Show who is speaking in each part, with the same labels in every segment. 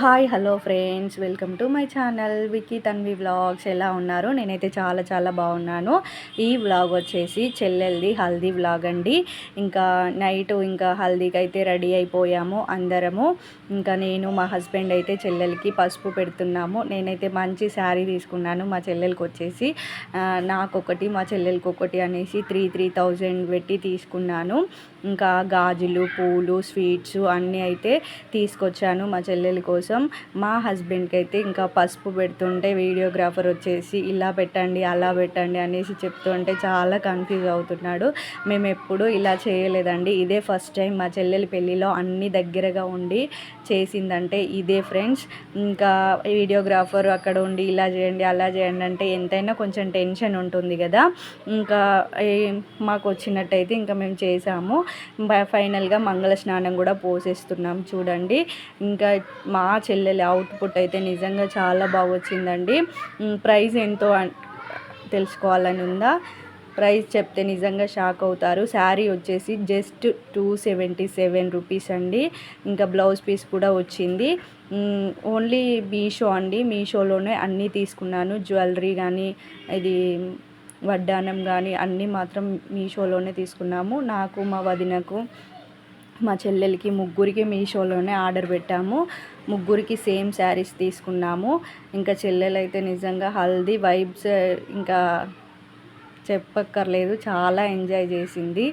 Speaker 1: Hi hello friends. Welcome to my channel Vicky Tanvi vlogs. ఎలా ఉన్నారు? నేనైతే చాలా చాలా బాగున్నాను. ఈ వ్లాగ్ వచ్చేసి చెల్లెల్ది హల్దీ వ్లాగ్ అండి. ఇంకా నైట్ ఇంకా హల్దీకి అయితే రెడీ అయిపోయాము అందరము. ఇంకా నేను మా హస్బెండ్ అయితే చెల్లెలకి పసుపు పెడుతున్నాము. నేనైతే మంచి శారీ తీసుకున్నాను మా చెల్లెలకి వచ్చేసి. నాకొకటి మా చెల్లెలకి ఒకటి అనేసి త్రీ త్రీ థౌజండ్ పెట్టి తీసుకున్నాను. ఇంకా గాజులు పూలు స్వీట్స్ అన్నీ అయితే తీసుకొచ్చాను మా చెల్లెల కోసం మా హస్బెండ్కి అయితే ఇంకా పసుపు పెడుతుంటే వీడియోగ్రాఫర్ వచ్చేసి ఇలా పెట్టండి అలా పెట్టండి అనేసి చెప్తుంటే చాలా కన్ఫ్యూజ్ అవుతున్నాడు. మేము ఎప్పుడు ఇలా చేయలేదండి. ఇదే ఫస్ట్ టైం మా చెల్లెలి పెళ్ళిలో అన్ని దగ్గరగా ఉండి చేసిందంటే ఇదే ఫ్రెండ్స్. ఇంకా వీడియోగ్రాఫర్ అక్కడ ఉండి ఇలా చేయండి అలా చేయండి అంటే ఎంతైనా కొంచెం టెన్షన్ ఉంటుంది కదా. ఇంకా మాకు వచ్చినట్టయితే ఇంకా మేము చేసాము. ఫైనల్గా మంగళ స్నానం కూడా పోసేస్తున్నాం చూడండి. ఇంకా మా మా చెల్లెలి అవుట్పుట్ అయితే నిజంగా చాలా బాగా వచ్చిందండి ప్రైస్ ఎంతో తెలుసుకోవాలని ఉందా? ప్రైస్ చెప్తే నిజంగా షాక్ అవుతారు. శారీ వచ్చేసి just two seventy seven rupees అండి. ఇంకా బ్లౌజ్ పీస్ కూడా వచ్చింది. ఓన్లీ మీషో అండి. మీషోలోనే అన్నీ తీసుకున్నాను. జ్యువెలరీ కానీ ఇది వడ్డానం కానీ అన్నీ మాత్రం మీషోలోనే తీసుకున్నాము. నాకు మా వదినకు మా చెల్లెలకి ముగ్గురికి మీషోలోనే ఆర్డర్ పెట్టాము. ముగ్గురికి సేమ్ శారీస్ తీసుకున్నాము. ఇంకా చెల్లెలైతే నిజంగా హల్దీ వైబ్స్ ఇంకా చెప్పక్కర్లేదు చాలా ఎంజాయ్ చేసింది.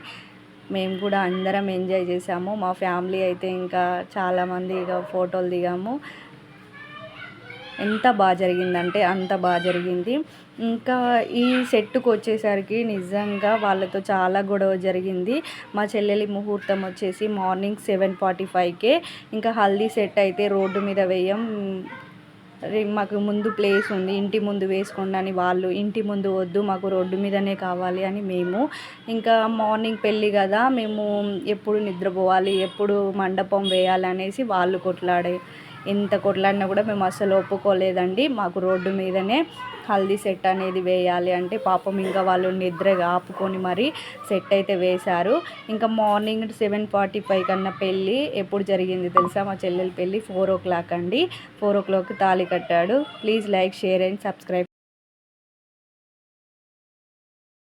Speaker 1: మేము కూడా అందరం ఎంజాయ్ చేసాము. మా ఫ్యామిలీ అయితే ఇంకా చాలామంది ఇక ఫోటోలు దిగాము. ఎంత బాగా జరిగిందంటే అంత బాగా జరిగింది. ఇంకా ఈ సెట్కు వచ్చేసరికి నిజంగా వాళ్ళతో చాలా గొడవ జరిగింది. మా చెల్లెలి ముహూర్తం వచ్చేసి మార్నింగ్ సెవెన్ ఫార్టీ ఫైవ్కే. ఇంకా హల్దీ సెట్ అయితే రోడ్డు మీద వేయం. రే మాకు ముందు ప్లేస్ ఉంది. ఇంటి ముందు వేసుకోండి అని వాళ్ళు ఇంటి ముందు వద్దు మాకు రోడ్డు మీదనే కావాలి అని మేము. ఇంకా మార్నింగ్ పెళ్ళి కదా మేము ఎప్పుడు నిద్రపోవాలి ఎప్పుడు మండపం వేయాలి అనేసి వాళ్ళు కొట్లాడే ఎంత కొట్లాడినా కూడా మేము అసలు ఒప్పుకోలేదండి. మాకు రోడ్డు మీదనే హల్దీ సెట్ అనేది వేయాలి అంటే పాపం ఇంకా వాళ్ళు నిద్ర ఆపుకొని మరి సెట్ అయితే వేశారు. ఇంకా మార్నింగ్ సెవెన్ ఫార్టీ ఫైవ్ కన్నా పెళ్ళి ఎప్పుడు జరిగింది తెలుసా? మా చెల్లెల పెళ్ళి ఫోర్ ఓ క్లాక్ అండి. ఫోర్ ఓ క్లాక్ తాళి కట్టాడు. Please like share and subscribe